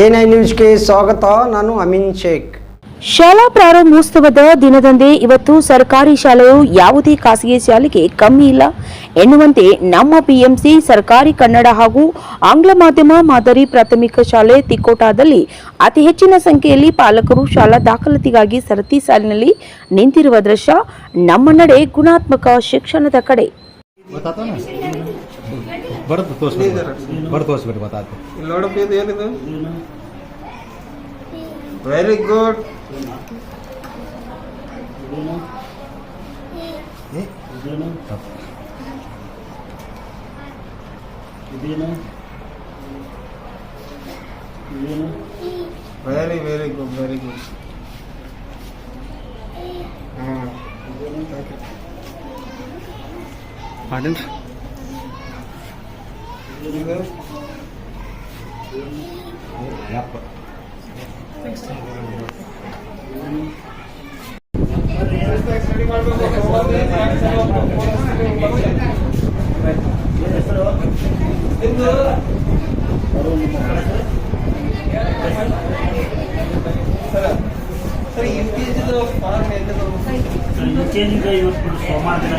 A ನ್ಯೂಸ್ಗೆ ಸ್ವಾಗತ, ನಾನು ಅಮೀನ್ ಶೇಖ್. ಶಾಲಾ ಪ್ರಾರಂಭೋತ್ಸವದ ದಿನದಂದೇ ಇವತ್ತು ಸರ್ಕಾರಿ ಶಾಲೆಯು ಯಾವುದೇ ಖಾಸಗಿ ಶಾಲೆಗೆ ಕಮ್ಮಿ ಇಲ್ಲ. ಎನ್ನುವಂತೆ ನಮ್ಮ ಪಿಎಂಸಿ ಸರ್ಕಾರಿ ಕನ್ನಡ ಹಾಗೂ ಆಂಗ್ಲ ಮಾಧ್ಯಮ ಮಾದರಿ ಪ್ರಾಥಮಿಕ ಶಾಲೆ ತಿಕೋಟಾದಲ್ಲಿ ಅತಿ ಹೆಚ್ಚಿನ ಸಂಖ್ಯೆಯಲ್ಲಿ ಪಾಲಕರು ಶಾಲಾ ದಾಖಲಾತಿಗಾಗಿ ಸರತಿ ಸಾಲಿನಲ್ಲಿ ನಿಂತಿರುವ ದೃಶ್ಯ ನಮ್ಮ ನಡೆ ಗುಣಾತ್ಮಕ ಶಿಕ್ಷಣದ ಕಡೆ. बताता ना? भरत तोस भरत तोस बेटा बताते लॉर्ड ऑफ़ ये दे। Very good very very good very good हाँ। ಯಪ್ಪ ಸರಿ ಯು ಪಿ ಜಿದು ಫಾರ್ಮ್ ಇವತ್ತು ಸೋಮವಾರ ದಿನ